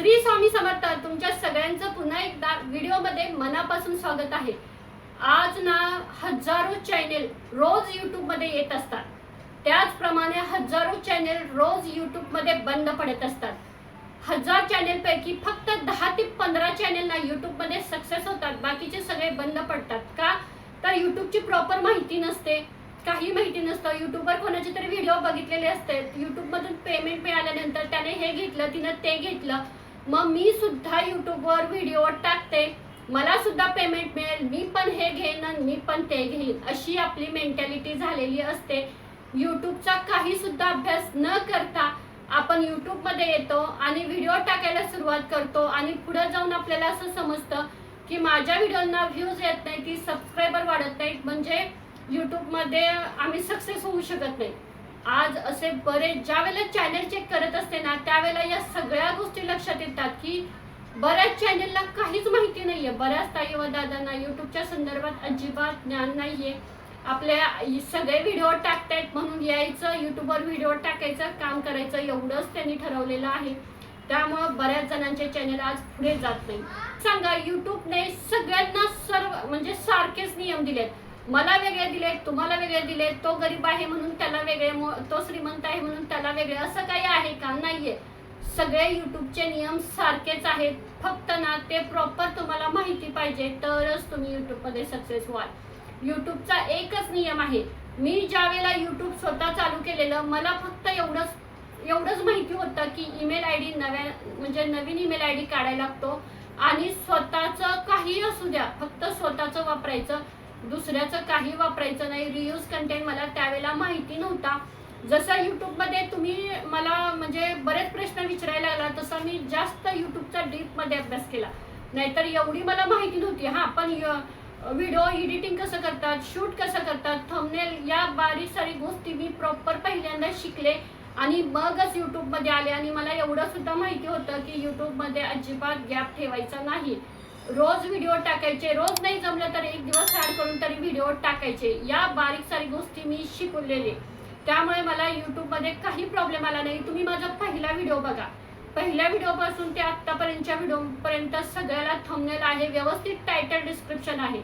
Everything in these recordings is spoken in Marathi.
श्री स्वामी समर्थ तुमच्या सगळ्यांचं पुन्हा एकदा व्हिडिओमध्ये मनापासून स्वागत आहे. आज ना हजारो चॅनेल रोज यूट्यूबमध्ये येत असतात. त्याचप्रमाणे हजारो चॅनेल रोज यूट्यूबमध्ये बंद पडत असतात. हजार चॅनेलपैकी फक्त दहा ते पंधरा चॅनेल ना यूट्यूबमध्ये सक्सेस होतात. बाकीचे सगळे बंद पडतात. का? तर यूट्यूबची प्रॉपर माहिती नसते. काही माहिती नसतं. युट्यूबवर कोणाचे तरी व्हिडिओ बघितलेले असते. युट्यूबमधून पेमेंट मिळाल्यानंतर त्याने हे घेतलं तिनं ते घेतलं. मग मी सुद्धा युट्यूबवर व्हिडिओ टाकते. मला सुद्धा पेमेंट मिळेल. मी पण हे घेईन आणि मी पण ते घेईन. अशी आपली मेंटॅलिटी झालेली असते. युट्यूबचा काही सुद्धा अभ्यास न करता आपण युट्यूबमध्ये येतो आणि व्हिडिओ टाकायला सुरुवात करतो आणि पुढे जाऊन आपल्याला असं समजतं की माझ्या व्हिडिओना व्ह्यूज येत नाही की सबस्क्रायबर वाढत नाहीत. म्हणजे यूट्यूबमध्ये आम्ही सक्सेस होऊ शकत नाही. आज असे बरेच ज्या वेळेला चॅनल चेक करत असते ना त्यावेळेला या सगळ्या गोष्टी लक्षात येतात की बऱ्याच चॅनलला काहीच माहिती नाहीये. बऱ्याच ताई व दादांना युट्यूबच्या संदर्भात अजिबात ज्ञान नाहीये. आपल्या सगळे व्हिडिओ टाकतायत म्हणून यायचं युट्यूबवर व्हिडिओ टाकायचं काम करायचं एवढंच त्यांनी ठरवलेलं आहे. त्यामुळं बऱ्याच जणांचे चॅनल आज पुढे जात नाही. सांगा युट्यूबने सगळ्यांना सर्व म्हणजे सारखेच नियम दिलेत. मला वेगळे दिले तुम्हाला वेगळे दिले तो गरीब आहे म्हणून त्याला वेगळे तो श्रीमंत आहे म्हणून त्याला वेगळे असं काही आहे का? नाहीये. सगळे युट्यूबचे नियम सारखेच आहेत. फक्त ना ते प्रॉपर तुम्हाला माहिती पाहिजे तरच तुम्ही युट्यूबमध्ये सक्सेस व्हाल. युट्यूबचा एकच नियम आहे. मी ज्या वेळेला युट्यूब स्वतः चालू केलेलं मला फक्त एवढंच एवढंच माहिती होतं की ईमेल आय डी नव्या म्हणजे नवीन ईमेल आय डी काढायला लागतो. आणि स्वतःचं काही असू द्या फक्त स्वतःचं वापरायचं. दुसऱ्याचं काही वापरायचं नाही. रियूज कंटेंट मला त्यावेळेला माहिती नव्हता. जसं यूट्यूबमध्ये तुम्ही मला म्हणजे बरेच प्रश्न विचारायला लागला तसा मी जास्त यूट्यूबचा डीपमध्ये अभ्यास केला. नाहीतर एवढी मला माहिती नव्हती. हां पण व्हिडिओ एडिटिंग कसं करतात शूट कसं करतात थंबनेल या बारीक सारी गोष्टी मी प्रॉपर पहिल्यांदा शिकले आणि मगच यूट्यूबमध्ये आले आणि मला एवढं सुद्धा माहिती होतं की यूट्यूबमध्ये अजिबात गॅप ठेवायचा नाही. रोज व्हिडिओ टाकायचे. रोज नाही जमलं तर एक दिवस ऍड करून तरी व्हिडिओ टाकायचे. या बारीक सारी गोष्टी मी शिकवलेले. त्यामुळे मला यूट्यूबमध्ये काही प्रॉब्लेम आला नाही. तुम्ही माझा पहिला व्हिडिओ बघा. पहिल्या व्हिडिओपासून ते आत्तापर्यंतच्या व्हिडिओपर्यंत सगळ्याला थंबनेल आहे. व्यवस्थित टायटल डिस्क्रिप्शन आहे.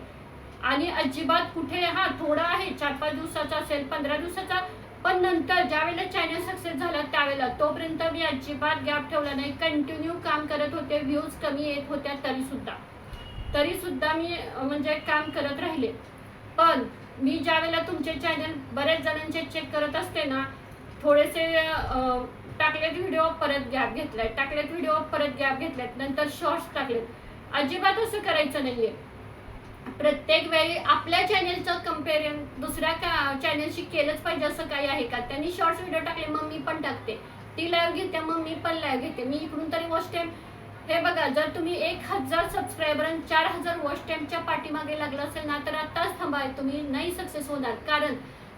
आणि अजिबात कुठे हा थोडा आहे चार पाच दिवसाचा असेल पंधरा दिवसाचा. पण नंतर ज्यावेळेला चॅनल सक्सेस झाला त्यावेळेला तोपर्यंत मी अजिबात गॅप ठेवला नाही. कंटिन्यू काम करत होते. व्ह्यूज कमी येत होत्या तरीसुद्धा. तरी सुद्धा मी म्हणजे काम करत राहिले. पण मी ज्या वेळेला तुमचे चॅनल बऱ्याच जणांचे चेक करत असते ना थोडेसे टाकलेत व्हिडिओ परत गॅप घेतलाय. टाकलेत व्हिडिओ परत गॅप घेतलेत. नंतर शॉर्ट्स टाकलेत. अजिबात असं करायचं नाहीये. प्रत्येक वेळी आपल्या चॅनेलचं कम्पेरियन दुसऱ्या का चॅनेलशी केलंच पाहिजे असं काही आहे का? त्यांनी शॉर्ट्स व्हिडिओ टाकले मग मी पण टाकते. ती लाईव्ह घेते मग मी पण लाईव्ह घेते. मी इकडून तरी वॉच टाइम हे बघा जर तुम्ही एक हजार सबस्क्रायबर आणि चार हजार वॉच टाइमच्या पाठीमागे लागलं असेल ना तर आत्ताच थांबाय तुम्ही नाही सक्सेस होणार. कारण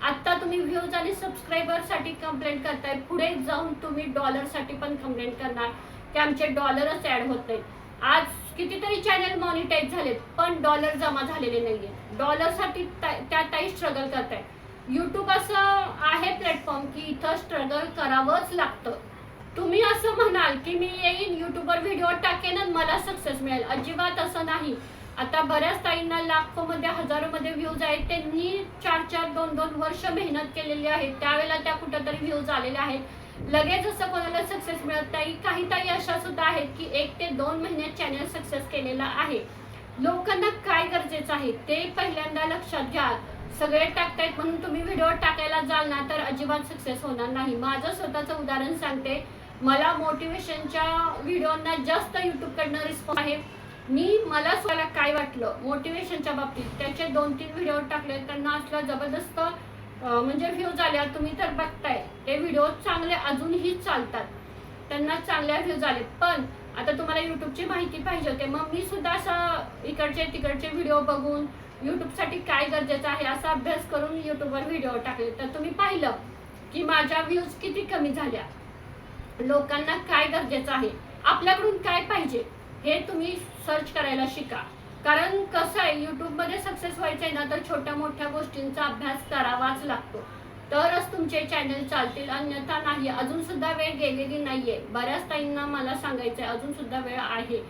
आत्ता तुम्ही व्ह्यूज आणि सबस्क्रायबरसाठी कंप्लेंट करताय पुढे जाऊन तुम्ही डॉलरसाठी पण कंप्लेंट करणार. की आमचे डॉलरच ॲड होत नाही आज कितीतरी चॅनल मॉनिटाईज झालेत पण डॉलर जमा झालेले नाहीये. आहेत डॉलरसाठी त्या ताई स्ट्रगल करताय. युट्यूब असं आहे प्लॅटफॉर्म की इथं स्ट्रगल करावंच लागतं. तुम्ही असं म्हणाल की मी येईन युट्यूबवर व्हिडिओ टाकेन आणि मला सक्सेस मिळेल. अजिबात असं नाही. आता बऱ्याच ताईंना लाखोमध्ये हजारोमध्ये व्ह्यूज आहेत. त्यांनी चार चार दोन दोन वर्ष मेहनत केलेली आहे. त्यावेळेला त्या कुठंतरी व्ह्यूज आलेल्या आहेत. लगेच असं कोणाला सक्सेस मिळत नाही. काही ताई अशा सुद्धा आहेत की एक ते दोन महिन्यात चॅनल सक्सेस केलेला आहे. लोकांना काय गरजेचं आहे ते पहिल्यांदा लक्षात घ्या. सगळे टाकतायत म्हणून तुम्ही व्हिडिओ टाकायला जाल ना तर अजिबात सक्सेस होणार नाही. माझं स्वतःचं उदाहरण सांगते. मला मोटिवेशनच्या व्हिडिओना जास्त यूट्यूबकडनं रिस्पॉन्स आहे. मी मला स्वतःला काय वाटलं? मोटिवेशनच्या बाबतीत त्याचे दोन तीन व्हिडिओ टाकले त्यांना असला जबरदस्त म्हणजे व्ह्यूज आल्या तुम्ही तर बघताय. ते व्हिडिओ चांगले अजूनही चालतात. त्यांना चांगल्या व्ह्यूज आले पण आता तुम्हाला यूट्यूबची माहिती पाहिजे होते. मग मी सुद्धा असं इकडचे तिकडचे व्हिडिओ बघून यूट्यूबसाठी काय गरजेचं आहे असा अभ्यास करून यूट्यूबवर व्हिडिओ टाकले. तर तुम्ही पाहिलं की माझ्या व्ह्यूज किती कमी झाल्या. लोकांना काय गरजेचं आहे? आपल्याकडून काय पाहिजे? हे तुम्ही सर्च करायला शिका. कारण कसं आहे यूट्यूबमध्ये सक्सेस व्हायचं आहे ना तर छोट्या मोठ्या गोष्टींचा अभ्यास करावाच लागतो. तरच तुमचे चॅनल चालतील. अन्यथा नाही. अजून सुद्धा वेळ गेलेली नाहीये. बऱ्याच ताईंना मला सांगायचंय अजून सुद्धा वेळ आहे.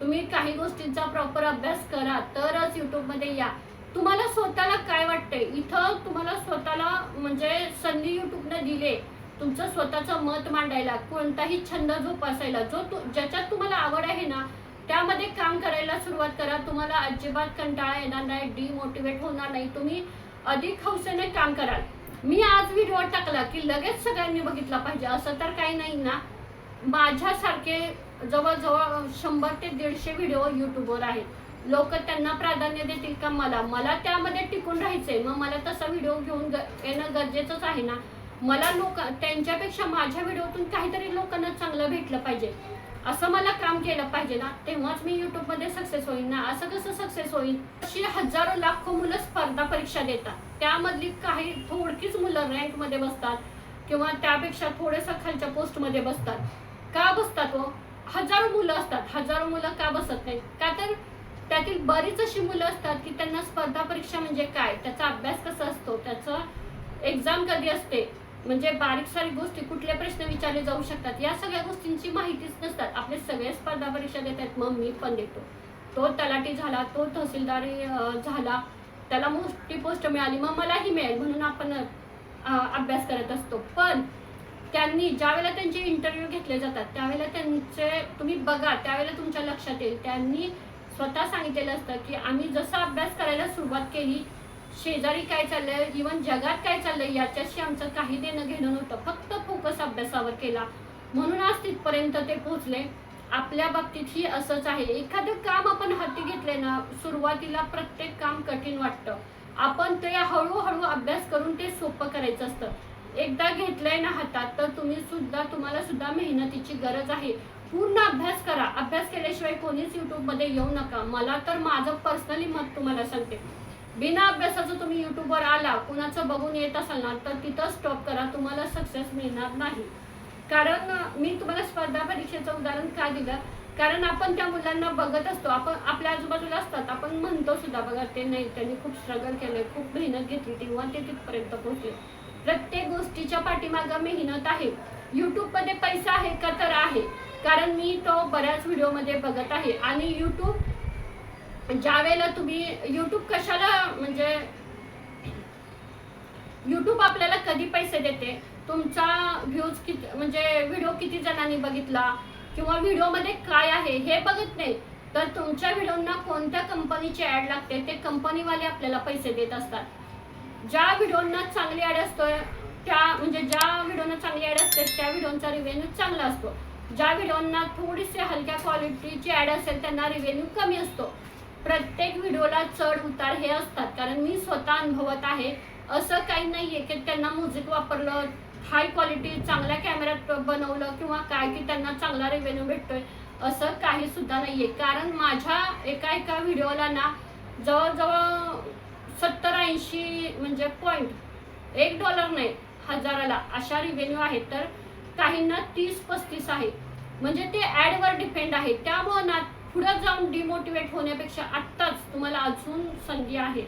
तुम्ही काही गोष्टींचा प्रॉपर अभ्यास करा तरच यूट्यूबमध्ये या. तुम्हाला स्वतःला काय वाटतंय? इथं तुम्हाला स्वतःला म्हणजे संधी युट्यूबने दिले. तुमचं स्वतःचं मत मांडायला कोणताही छंद जोपासायला जो तु ज्याच्यात तुम्हाला आवड आहे ना त्यामध्ये काम करायला सुरुवात करा. तुम्हाला अजिबात कंटाळा येणार नाही डिमोटिवेट होणार नाही. तुम्ही अधिक हौसेने काम कराल. मी आज व्हिडिओ टाकला की लगेच सगळ्यांनी बघितला पाहिजे. असं तर काही नाही ना. माझ्यासारखे जवळजवळ शंभर ते दीडशे व्हिडिओ यूट्यूबवर आहेत. लोक त्यांना प्राधान्य देतील का? मला. मला त्यामध्ये टिकून राहायचंय. मग मला तसा व्हिडिओ घेऊन येणं गरजेचंच आहे ना. मला लोक त्यांच्यापेक्षा माझ्या व्हिडिओतून काहीतरी लोकांना चांगलं भेटलं पाहिजे. असं मला काम केलं पाहिजे ना तेव्हाच मी युट्यूबमध्ये सक्सेस होईन ना. असं कसं सक्सेस होईल अशी हजारो लाखो मुलं स्पर्धा परीक्षा देतात. त्यामधली काही थोडकीच मुलं रँकमध्ये बसतात किंवा त्यापेक्षा थोड्याशा खालच्या पोस्टमध्ये बसतात. का बसतात हो? हजारो मुलं असतात. हजारो मुलं का बसत नाही का तर त्यातील बरीच अशी मुलं असतात की त्यांना स्पर्धा परीक्षा म्हणजे काय? त्याचा अभ्यास कसा असतो? त्याचं एक्झाम कधी असते? म्हणजे बारीक सारीक गोष्टी कुठले प्रश्न विचारले जाऊ शकतात या सगळ्या गोष्टींची माहितीच नसतात. आपले सगळे स्पर्धा परीक्षा देतात मग मी पण देतो. तो तलाठी झाला तो तहसीलदारी झाला त्याला मोठी पोस्ट मिळाली मग मलाही मिळेल म्हणून आपण अभ्यास करत असतो. पण त्यांनी ज्यावेळेला त्यांचे इंटरव्ह्यू घेतले जातात त्यावेळेला त्यांचे तुम्ही बघा त्यावेळेला तुमच्या लक्षात येईल. त्यांनी स्वतः सांगितलेलं असतं की आम्ही जसा अभ्यास करायला सुरुवात केली शेजारी काय चाललंय? इवन जगात काय चाललंय? याच्याशी आमचं काही देणं घेणं नव्हतं. फक्त फोकस अभ्यासावर केला. म्हणून आज तिथपर्यंत ते पोहोचले. आपल्या बाबतीतही असंच आहे. एखादं काम आपण हाती घेतले ना सुरुवातीला प्रत्येक काम कठीण वाटतं. आपण ते हळूहळू अभ्यास करून ते सोपं करायचं असतं. एकदा घेतलंय ना हातात तर तुम्ही सुद्धा तुम्हाला सुद्धा मेहनतीची गरज आहे. पूर्ण अभ्यास करा. अभ्यास केल्याशिवाय कोणीच युट्यूबमध्ये येऊ नका. मला तर माझं पर्सनली मत तुम्हाला सांगते. बिना अभ्यासाचं तुम्ही युट्यूबवर आला कुणाचं बघून येत असाल ना तर तिथं स्टॉप करा तुम्हाला सक्सेस मिळणार नाही. कारण मी तुम्हाला स्पर्धा परीक्षेचं उदाहरण का दिलं? कारण आपण त्या मुलांना बघत असतो आपण आपल्या आजूबाजूला असतात आपण म्हणतो सुद्धा बघा ते नाही त्यांनी खूप स्ट्रगल केलंय खूप मेहनत घेतली तेव्हा ते तिथपर्यंत पोहोचले. प्रत्येक गोष्टीच्या पाठीमागं मेहनत आहे. मध्ये पैसा आहे का तर आहे. कारण मी तो बऱ्याच व्हिडिओमध्ये बघत आहे. आणि युट्यूब ज्या वेळेला तुम्ही युट्यूब कशाला म्हणजे युट्यूब आपल्याला कधी पैसे देते? तुमचा व्ह्यूज किती म्हणजे व्हिडिओ किती जणांनी बघितला? किंवा व्हिडिओमध्ये काय आहे हे बघत नाही. तर तुमच्या व्हिडिओना कोणत्या कंपनीची ऍड लागते? ते कंपनीवाले आपल्याला पैसे देत असतात. ज्या व्हिडिओना चांगली ऍड असतोय त्या म्हणजे ज्या व्हिडिओना चांगली ऍड असते त्या व्हिडिओचा रिव्हेन्यू चांगला असतो. ज्या व्हिडिओना थोडीशी हलक्या क्वालिटीची ऍड असेल त्यांना रिव्हेन्यू कमी असतो. प्रत्येक व्हिडिओला चढ उतार हे असतात. कारण मी स्वतः अनुभवत आहे असं काही नाहीये की त्यांना म्युझिक वापरलं हाय क्वालिटी चांगल्या कॅमेऱ्यात बनवलं किंवा काय की त्यांना चांगला रेव्हेन्यू भेटतोय असं काही सुद्धा नाहीये. कारण माझ्या एका एका व्हिडिओला ना जवळजवळ सत्तर ऐंशी म्हणजे पॉईंट एक डॉलर नाही हजाराला अशा रिव्हेन्यू आहेत. तर काहींना तीस पस्तीस आहे. म्हणजे ते ॲडवर डिपेंड आहे. त्यामुळं ना पुढं जाऊन डिमोटिवेट होण्यापेक्षा आत्ताच तुम्हाला अजून संधी आहे.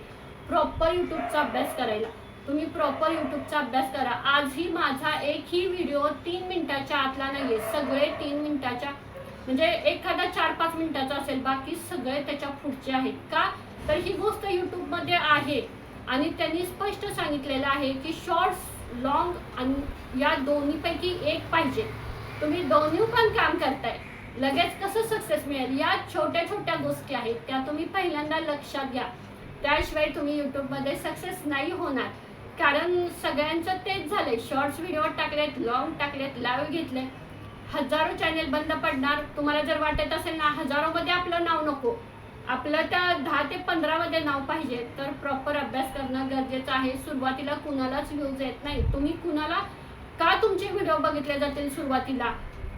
प्रॉपर यूट्यूबचा अभ्यास करायला. तुम्ही प्रॉपर यूट्यूबचा अभ्यास करा. आजही माझा एकही व्हिडिओ तीन मिनिटाच्या आतला नाही आहे सगळे तीन मिनिटाच्या म्हणजे एखादा चार पाच मिनिटाचा असेल बाकी सगळे त्याच्या पुढचे आहेत. का? तर ही गोष्ट यूट्यूबमध्ये आहे. आणि त्यांनी स्पष्ट सांगितलेलं आहे की शॉर्ट्स लॉंग आणि या दोन्हीपैकी एक पाहिजे. तुम्ही दोन्ही पण काम करताय. लगेच कसं सक्सेस मिळेल? या छोट्या छोट्या गोष्टी आहेत त्या तुम्ही पहिल्यांदा लक्षात घ्या. त्याशिवाय तुम्ही यूट्यूबमध्ये सक्सेस नाही होणार. कारण सगळ्यांचं तेच झालंय. शॉर्ट्स व्हिडिओ टाकलेत लॉंग टाकलेत लाईव्ह घेतले. हजारो चॅनेल बंद पडणार. तुम्हाला जर वाटत असेल ना हजारोमध्ये आपलं नाव नको. आपलं त्या दहा ते पंधरामध्ये नाव पाहिजे. तर प्रॉपर अभ्यास करणं गरजेचं आहे. सुरुवातीला कुणालाच व्ह्यूज येत नाही. तुम्ही कुणाला का तुमचे व्हिडिओ बघितले जातील सुरुवातीला?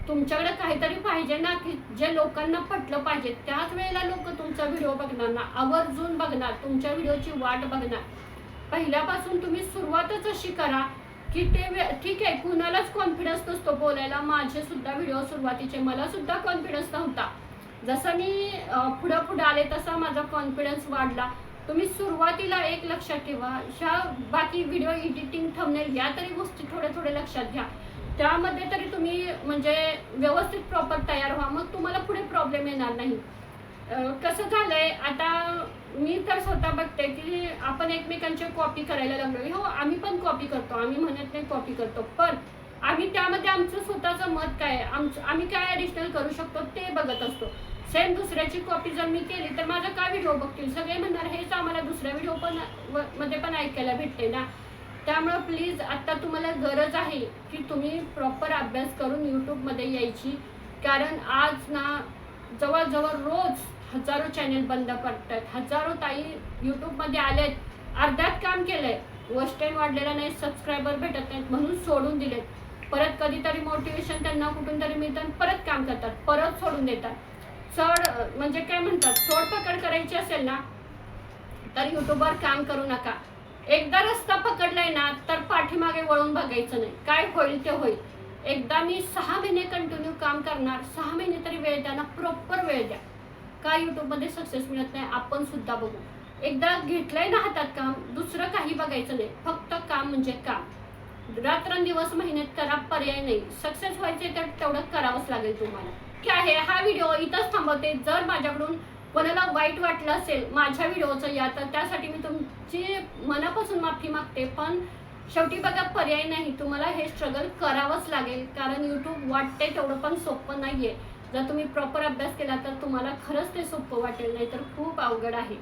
तुमच्याकडे काहीतरी पाहिजे ना की जे लोकांना पटलं पाहिजे. त्याच वेळेला लोक तुमचा व्हिडिओ बघणार ना आवर्जून बघणार तुमच्या व्हिडिओची वाट बघणार. पहिल्यापासून तुम्ही सुरुवातच अशी करा की ते ठीक आहे कुणालाच कॉन्फिडन्स नसतो बोलायला. माझे सुद्धा व्हिडिओ सुरुवातीचे मला सुद्धा कॉन्फिडन्स नव्हता. जसं मी पुढं पुढं आले तसा माझा कॉन्फिडन्स वाढला. तुम्ही सुरुवातीला एक लक्षात ठेवा. ह्या बाकी व्हिडिओ एडिटिंग थंबनेल या तरी गोष्टी थोड्या थोड्या लक्षात घ्या. त्यामध्ये तरी तुम्ही म्हणजे व्यवस्थित प्रॉपर तयार व्हा. मग तुम्हाला पुढे प्रॉब्लेम येणार नाही. कसं झालंय आता मी तर स्वतः बघते की आपण एकमेकांची कॉपी करायला लागलो. हो आम्ही पण कॉपी करतो. आम्ही म्हणत नाही कॉपी करतो. पण आम्ही त्यामध्ये आमचं स्वतःचं मत काय आमचं आम्ही काय ॲडिशनल करू शकतो ते बघत असतो. सेम दुसऱ्याची कॉपी जर मी केली तर माझा काय व्हिडिओ बघतील? सगळे म्हणणार हेच आम्हाला दुसऱ्या व्हिडिओ पण व- मध्ये पण ऐकायला भेटते ना. त्यामुळं प्लीज आता तुम्हाला गरज आहे की तुम्ही प्रॉपर अभ्यास करून यूट्यूबमध्ये यायची. कारण आज ना जवळजवळ रोज हजारो चॅनेल बंद पडतात. हजारो ताई यूट्यूबमध्ये आल्यात अर्ध्यात काम केलंय. वॉच टाईम वाढलेला नाही सबस्क्रायबर भेटत नाहीत म्हणून सोडून दिलेत. परत कधीतरी मोटिवेशन त्यांना कुठून तरी मिळतात परत काम करतात. परत सोडून देतात. चढ म्हणजे काय म्हणतात? चोड पकड करायची असेल ना तर यूट्यूबवर काम करू नका. एकदा रस्ता पकडलाय ना तर पाठीमागे वळून बघायचं नाही. काय होईल ते होईल. एकदा मी सहा महिने कंटिन्यू काम करणार सहा महिने तरी वेळ द्या ना प्रॉपर वेळ द्या. का युट्यूबमध्ये सक्सेस मिळत नाही आपण सुद्धा बघू. एकदा घेतलंय ना हातात काम दुसरं काही बघायचं नाही. फक्त काम म्हणजे काम. रात्रंदिवस मेहनत करा पर्याय नाही. सक्सेस व्हायचे तर तेवढं करावंच लागेल तुम्हाला. ठीक आहे हा व्हिडिओ इथंच थांबवते. जर माझ्याकडून कोणाला वाईट वाटलं असेल माझ्या व्हिडिओचं या तर त्यासाठी मी तुमची मनापासून माफी मागते. पण शेवटी बघा पर्याय नाही. तुम्हाला हे स्ट्रगल करावंच लागेल. कारण यूट्यूब वाटते तेवढं पण सोपं नाही आहे जर तुम्ही प्रॉपर अभ्यास केला तर तुम्हाला खरंच ते सोपं वाटेल. नाही तर खूप अवघड आहे.